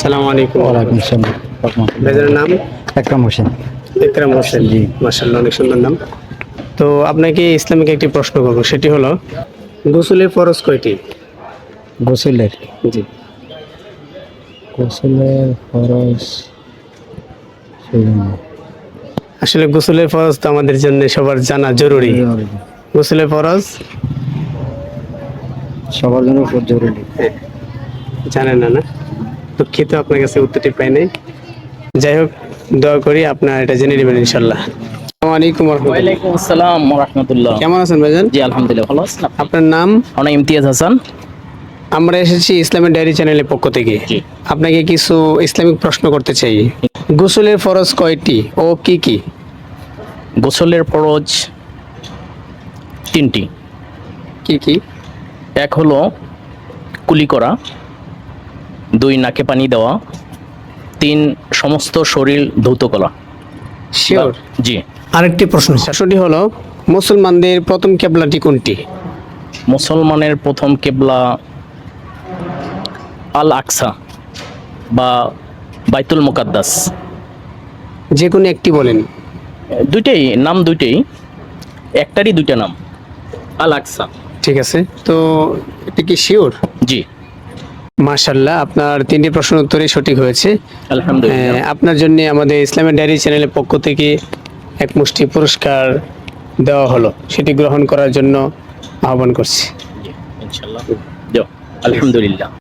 সালাম আলাইকুম। ওয়ালাইকুম আসসালাম ভাইজানের নাম? একরাম হোসেন। ইকরাম হোসেন। জি। মাসাল্লাহ অনেক সুন্দর নাম। তো আপনাকে ইসলামিক একটি প্রশ্ন করব সেটি হলো গোসলের ফরজ কয়টি? গোসলের? জি। গোসলের খরচ আসলে গোসলের ফরজ তো আমাদের জন্য সবার জানা জরুরি। গোসলের ফরজ? সবার জন্য খুব জরুরি জানেন না না? দুঃখিত আপনার কাছে উত্তরটি পাই নাই। যাই হোক দোয়া করি আপনার এটা জেনে নেবেন ইনশাল্লাহ। আসসালামু আলাইকুম রহমতুল্লাহ। ওয়ালাইকুম আসসালাম রহমতুল্লাহ। কেমন আছেন ভাইজান? জি আলহামদুলিল্লাহ ভালো আছেন আপনার নাম? আমার ইমতিয়াজ হাসান। আমরা এসেছি ইসলামের ডায়েরি চ্যানেলের পক্ষ থেকে। আপনাকে কিছু ইসলামিক প্রশ্ন করতে চাই। গোসলের ফরজ কয়টি ও কি কি? গোসলের ফরজ তিনটি। কি কি? এক হলো কুলি করা। দুই নাকে পানি দেওয়া তিন সমস্ত শরীর ধৌত করা। শিওর জি। আরেকটি প্রশ্ন। প্রশ্নটি হলো মুসলমানদের প্রথম কেবলাটি কোনটি? মুসলমানের প্রথম কেবলা আল আকসা বা বাইতুল মুকাদ্দাস। যে কোনো একটি বলেন। দুইটাই নাম দুইটাই একটারই দুইটা নাম আল আকসা ঠিক আছে তো এটা কি শিওর জি। মাশাল্লাহ আপনার তিনটি প্রশ্ন উত্তরই সঠিক হয়েছে। আলহামদুলিল্লাহ। আপনার জন্য আমাদের ইসলামের ডায়েরি চ্যানেলের পক্ষ থেকে এক মুষ্টি পুরস্কার দেওয়া হলো। সেটি গ্রহণ করার জন্য আহ্বান করছি। আলহামদুলিল্লাহ।